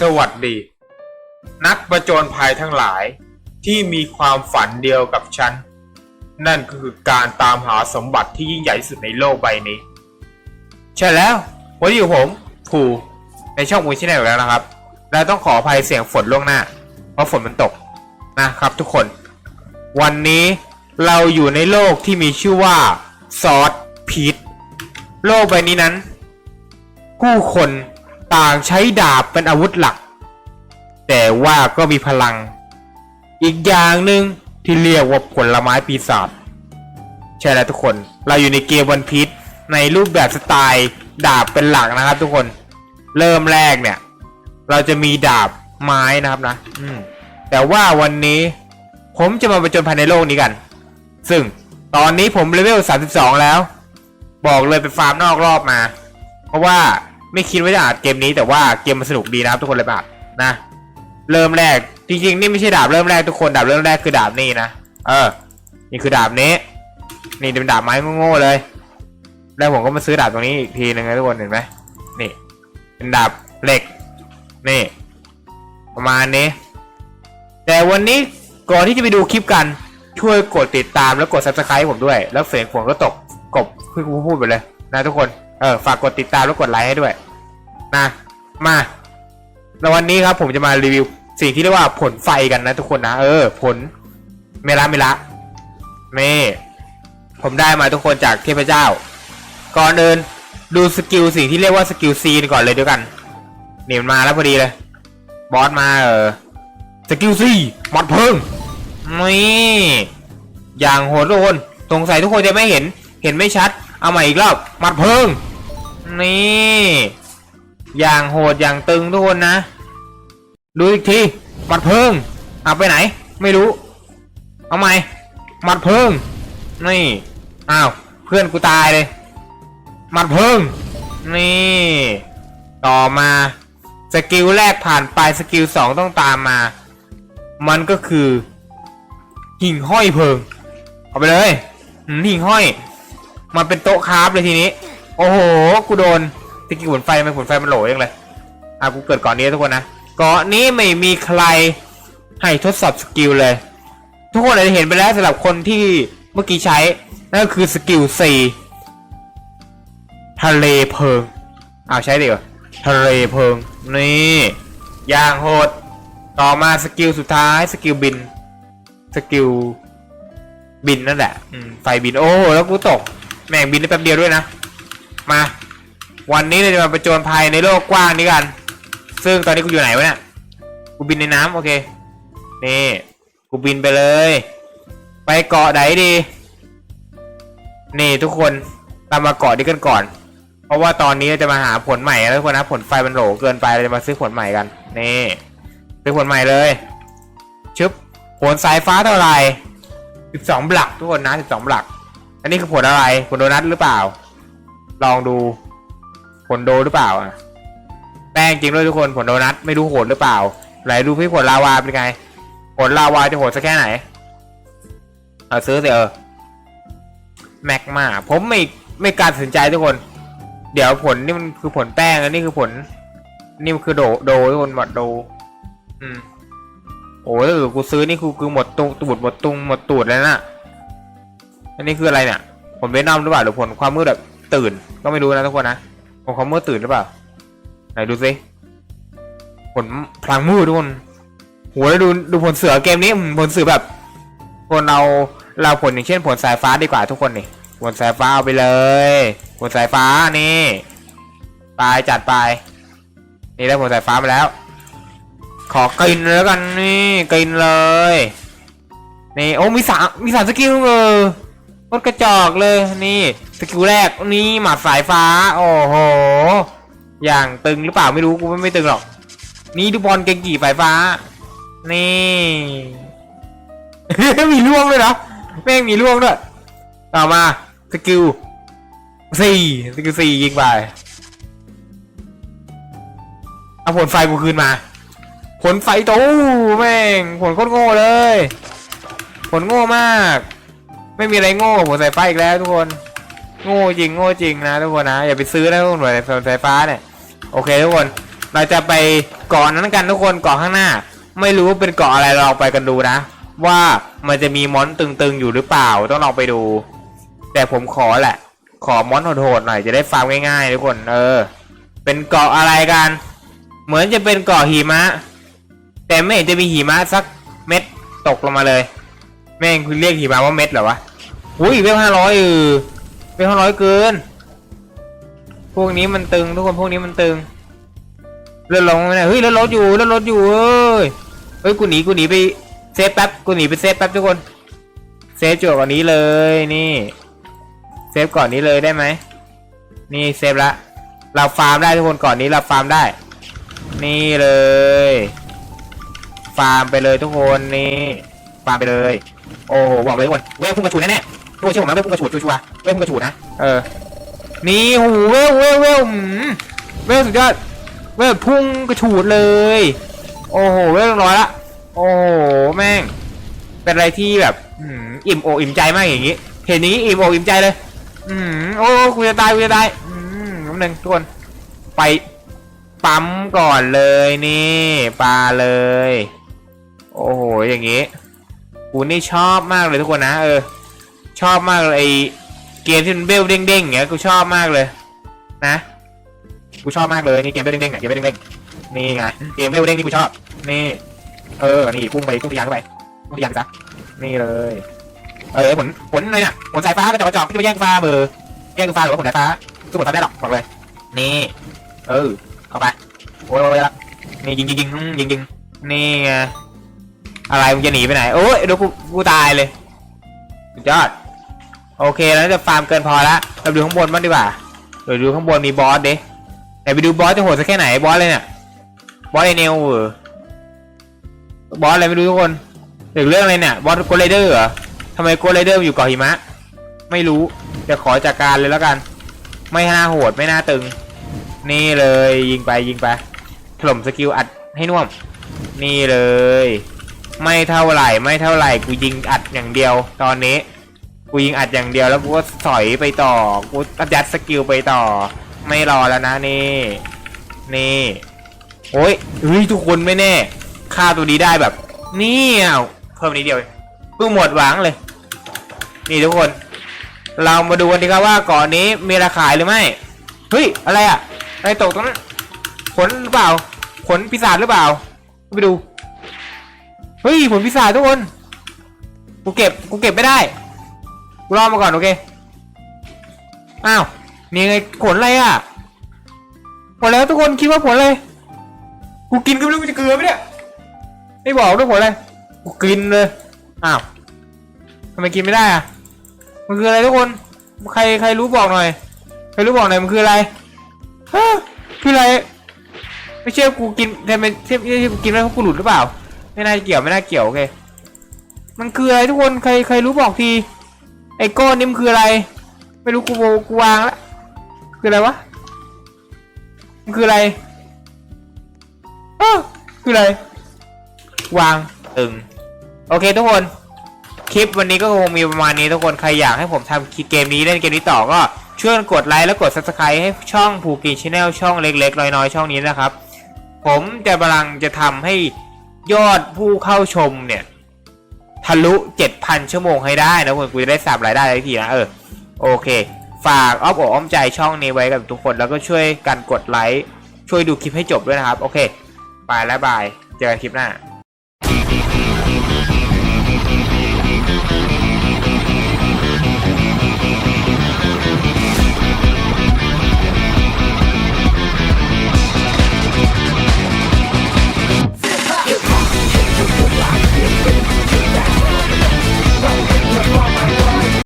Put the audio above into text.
สวัสดี นักประจนภัยทั้งหลายที่มีความฝันเดียวกับฉัน นั่นก็คือการตามหาสมบัติที่ยิ่งใหญ่ที่สุดในโลกใบนี้ ใช่แล้ว วันนี้อยู่ผมภูในช่องมูชแนลแล้วนะครับและต้องขออภัยเสียงฝนล่วงหน้า เพราะฝนมันตกนะครับทุกคน วันนี้เราอยู่ในโลกที่มีชื่อว่าซอสพีทโลกใบนี้นั้น ผู้คน ต่างใช้ดาบเป็นอาวุธหลัก แต่ว่าก็มีพลัง อีกอย่างหนึ่งที่เรียกว่าผลไม้ปีศาจใช่แล้วทุกคนเราอยู่ในเกมวันพีชในรูปแบบสไตล์ดาบเป็นหลักนะครับ ทุกคนเริ่มแรกเนี่ย เราจะมีดาบไม้นะครับนะ อืมแต่ว่าวันนี้ผมจะมาประจนภัยในโลกนี้กัน ซึ่งตอนนี้ผมเลเวล 32 แล้ว บอกเลยไปฟาร์มนอกรอบมา เพราะว่า ไม่คิดว่าจะอัดเกมนี้แต่ว่าเกมมันสนุกดีนะครับทุกคนเลยแบบนะ เริ่มแรกจริงๆนี่ไม่ใช่ดาบเริ่มแรกทุกคนดาบเริ่มแรกคือดาบนี่นะเออ นี่คือดาบนี้ นี่เป็นดาบไม้โง่ๆเลย แล้วผมก็มาซื้อดาบตรงนี้อีกทีหนึงนะทุกคนเห็นไหมนี่เป็นดาบเหล็กนี่ ประมาณนี้ แต่วันนี้ก่อนที่จะไปดูคลิปกันช่วยกดติดตามแล้วกด subscribe ผมด้วย แล้วเสียงฝนก็ตกกบคือพูดไปเลย นะทุกคน เออฝากกดติดตามแล้วกดไลค์ให้ด้วยนะมาแล้ววันนี้ครับผมจะมารีวิวสิ่งที่เรียกว่าผลไฟกันนะทุกคนนะเออ ผลเมละเมละนี่ผมได้มาทุกคนจากเทพเจ้า ก่อนเดินดูสกิลสิ่งที่เรียกว่าสกิลซีนก่อนเลยเดียวกันเนี่ยมันมาแล้วพอดีเลย บอสมาเออสกิลซีหมัดเพิ่งนี่อย่างโหดทุกคนสงสัยทุกคนจะไม่เห็นเห็นไม่ชัด เอาใหม่อีกรอบหมัดเพิ่ง นี่ อย่างโหดอย่างตึงทุกคนนะ ดูอีกทีหมัดเพิ่งเอาไปไหน ไม่รู้ เอาใหม่หมัดเพิ่งนี่อ้าวเพื่อนกูตายเลยหมัดเพิ่งนี่ ต่อมาสกิลแรกผ่านไปสกิลสองต้องตามมา มันก็คือ หิ่งห้อยเพิง เอาไปเลยหิ่งห้อย มันเป็นโต๊ะคราฟเลยทีนี้ โอ้โห กูโดนสกิลผลไฟมันผลไฟมันโหลยังเลยอะกูเกิดก่อนนี้ทุกคนนะเกาะนี้ไม่มีใครให้ทดสอบสกิลเลย ทุกคนอาจจะเห็นไปแล้วสำหรับคนที่เมื่อกี้ใช้ นั่นก็คือสกิล4ทะเลเพลิงอ้าวใช้ดีกว่าทะเลเพลิง นี่ย่างโหด ต่อมาสกิลสุดท้ายสกิลบิน สกิลบินนั่นแหละไฟบินโอ้แล้วกูตก แม่งบินได้แป๊บเดียวด้วยนะ มา วันนี้เราจะมาประจนภัยในโลกกว้างนี้กัน ซึ่งตอนนี้กูอยู่ไหนวะเนี่ย กูบินในน้ำโอเค นี่ กูบินไปเลย ไปเกาะไหนดี นี่ทุกคน ตามมาเกาะนี้กันก่อน เพราะว่าตอนนี้เราจะมาหาผลใหม่แล้วทุกคนนะ ผลไฟมันโหลเกินไปเราจะมาซื้อผลใหม่กัน นี่ ซื้อผลใหม่เลย ชึบ ผลสายฟ้าเท่าไหร่ 12บลักทุกคนนะ 12บลักอันนี้คือผลอะไรผลโดนัทหรือเปล่า ลองดูผลโดหรือเปล่าอะแป้งจริงด้วยทุกคนผลโดนัทไม่รู้โหดหรือเปล่าไหนดูพี่ผลลาวาเป็นไงผลลาวาจะโหดสักแค่ไหนเอาซื้อเถอะแม็กมาผมไม่ไม่การตัดสินใจทุกคน เดี๋ยวผลนี่มันคือผลแป้งอันนี้คือผล นี่มันคือโดโดทุกคนหมดโด อืมโอ้ยถ้าเกิดกูซื้อนี่คือคือหมดตุงตูดหมดตุงหมดตูดแล้วนะอันนี้คืออะไรเนี่ยผลเวนอมหรือเปล่าหรือผลความมืดแบบ ตื่นก็ไม่รู้นะทุกคนนะผลความมืดตื่นหรือเปล่าไหนดูสิผลพลังมืดทุกคนโหแล้วดูดูผลเสือเกมนี้ผลเสือแบบคนเราเราผลอย่างเช่นผลสายฟ้าดีกว่าทุกคนนี่ผลสายฟ้าเอาไปเลยผลสายฟ้านี่ไปจัดไป นี่ได้ผลสายฟ้ามาแล้ว ขอกินแล้วกันนี่กินเลยนี่โอ้มีสามมีสามสกิลเออ โคตรกระจอกเลยนี่สกิลแรกนี่หมัดสายฟ้า โอ้โห อย่างตึงหรือเปล่าไม่รู้กูไม่ไม่ตึงหรอก นี่ดูบอลเก่งกี่ไฟฟ้า นี่ มีล่วงด้วยนะแม่งมีล่วงด้วยต่อมาสกิลสี่สกิลสี่ยิงไปเอาผลไฟกูคืนมา ผลไฟโตแม่งผลโคตรโง่เลย ผลโง่มาก ไม่มีอะไรโง่กว่าผลสายฟ้าอีกแล้วทุกคน โง่จริงโง่จริงนะทุกคนนะอย่าไปซื้อนะทุกคนหน่วสายฟ้าเนี่ยโอเคทุกคนเราจะไปเกาะนั้นกันทุกคนเกาะข้างหน้า ไม่รู้ว่าเป็นเกาะอะไรเราลองไปกันดูนะ ว่ามันจะมีมอนตึงๆอยู่หรือเปล่าต้องลองไปดู แต่ผมขอแหละ ขอมอนโหดๆหน่อยจะได้ฟาร์มง่ายๆทุกคนเออ เป็นเกาะอะไรกัน เหมือนจะเป็นเกาะหิมะ แต่ไม่เห็นจะมีหิมะสักเม็ดตกลงมาเลย แม่งคุณเรียกหิมะว่าเม็ดเหรอวะ อุ้ยเวลห้าร้อยเออเวลห้าร้อยเกิน พวกนี้มันตึงทุกคนพวกนี้มันตึงเลื่อนลงไม่ได้เฮ้ยเลื่อนรถอยู่เลื่อนรถอยู่เอ้ยเฮ้ยกูหนีกูหนีไปเซฟแป๊บกูหนีไปเซฟแป๊บทุกคนเซฟจุดก่อนนี้เลยนี่เซฟก่อนนี้เลยได้ไหมนี่เซฟละเราฟาร์มได้ทุกคนก่อนนี้เราฟาร์มได้ นี่เลย ฟาร์มไปเลยทุกคนนี่ฟาร์มไปเลย โอ้โหบอกเลยทุกคนเวลพุ่งกระฉูแน่ๆ ทุกคนเชื่อผมนะเวลพุ่งกระฉูดชัวร์ๆเวลพุ่งกระฉูดนะเออ นี่โหเวลเวลเวลหืมเวลสุดยอด เวลพุ่งกระฉูดเลย โอ้โห เวลร้อยละ โอ้โห แม่ง เป็นอะไรที่แบบหืมอิ่มอกอิ่มใจมากอย่างนี้ เห็นอย่างนี้อิ่มอกอิ่มใจเลย อืมโอ้กูจะตายกูจะตายอืมน้ำหนึ่งทุกคนไปปั๊มก่อนเลยนี่ปลาเลย โอ้โห อย่างนี้ กูนี่ชอบมากเลยทุกคนนะ เออ ชอบมากเลยไอเกมที่มันเบลเด้งๆอย่างเงี้ยกูชอบมากเลย นะกูชอบมากเลยนี่เกมเบลเด้งๆอะเกมเบลเด้งๆนี่ไงเกมเบลเด้งที่กูชอบ นี่ เออนี่พุ่งไปพุ่งทะยานเข้าไปพุ่งทะยานซะนี่เลย เออผลผลอะไรเนี่ยผลสายฟ้ากระจอกกระจอกที่ไปแย่งฟ้าเบอร์แย่งฟ้าหรือว่าผลสายฟ้าสู้ผลสายฟ้าได้หรอกบอกเลยนี่ เออเข้าไปโอ้ยโอ้ยละนี่ยิงยิงยิงยิงยิงนี่ไงอะไรมึงจะหนีไปไหนโอ้ยเดี๋ยวกูกูตายเลยสุดยอด โอเคแล้วจะฟาร์มเกินพอละเราดูข้างบนบ้างดีกว่าเดี๋ยวดูข้างบนมีบอสเดิไหนไปดูบอสจะโหดสักแค่ไหนบอสเลยเนี่ยบอสไอเนลเออบอสอะไรไม่รู้ทุกคนหรือเรื่องอะไรเนี่ยบอสโกเลเดอร์เหรอทำไมโกเลเดอร์อยู่เกาะหิมะ ไม่รู้จะขอจัดการเลยแล้วกัน ไม่น่าโหดไม่น่าตึง นี่เลยยิงไปยิงไปถล่มสกิลอัดให้น่วม นี่เลย ไม่เท่าไหร่ไม่เท่าไหร่กูยิงอัดอย่างเดียวตอนนี้ กูยิงอัดอย่างเดียวแล้วกูก็สอยไปต่อ กูยัดสกิลไปต่อ ไม่รอแล้วนะนี่ นี่โอ้ยเฮ้ยทุกคนไม่แน่ฆ่าตัวนี้ได้แบบนี่อะเพิ่มนิดเดียวเพิ่งหมดหวังเลย นี่ทุกคน เรามาดูกันดีครับว่าเก่อนนี้มีราคาหรือไม่เฮ้ยอะไรอะอะไรตกตรงนั้นขนหรือเปล่าขนปีศาจหรือเปล่าไปดูเฮ้ยผลปีศาจทุกคนกูเก็บกูเก็บไม่ได้ กูรอมาก่อนโอเค อ้าวนี่ไงผลอะไรอะหมดแล้วทุกคนคิดว่าผลอะไร กูกินก็ไม่รู้จะเกลือไหมเนี่ย ไม่บอกด้วยผลอะไร กูกินเลย อ้าวทำไมกินไม่ได้อะ มันคืออะไรทุกคน ใครใครรู้บอกหน่อย ใครรู้บอกหน่อยมันคืออะไรฮะคืออะไร ไม่เชื่อกูกินทำไมเทียบที่กูกินแล้วกูหลุดหรือเปล่า ไม่น่าเกี่ยวไม่น่าเกี่ยวโอเค มันคืออะไรทุกคนใครใครรู้บอกที ไอ้ก้อนนี่มันคืออะไร ไม่รู้กูโบกูวางละคืออะไรวะมันคืออะไรเอ้อคืออะไร วางตึงโอเคทุกคนคลิปวันนี้ก็คงมีประมาณนี้ทุกคนใครอยากให้ผมทำเกมนี้เล่นเกมนี้ต่อก็ช่วยกดไลค์และกด subscribe ให้ช่องภูกินชแนลช่องเล็กๆ น้อยๆ ช่องนี้นะครับ ผมจะกำลังจะทำให้ยอดผู้เข้าชมเนี่ย ลุ 7,000 ชั่วโมงให้ได้นะคุณกูจะได้สับรายได้ทีนะเออโอเค ฝากอ้อมอกอ้อมใจช่องนี้ไว้กับทุกคนแล้วก็ช่วยกันกดไลค์ช่วยดูคลิปให้จบด้วยนะครับ โอเค ไปแล้วบาย เจอกันคลิปหน้า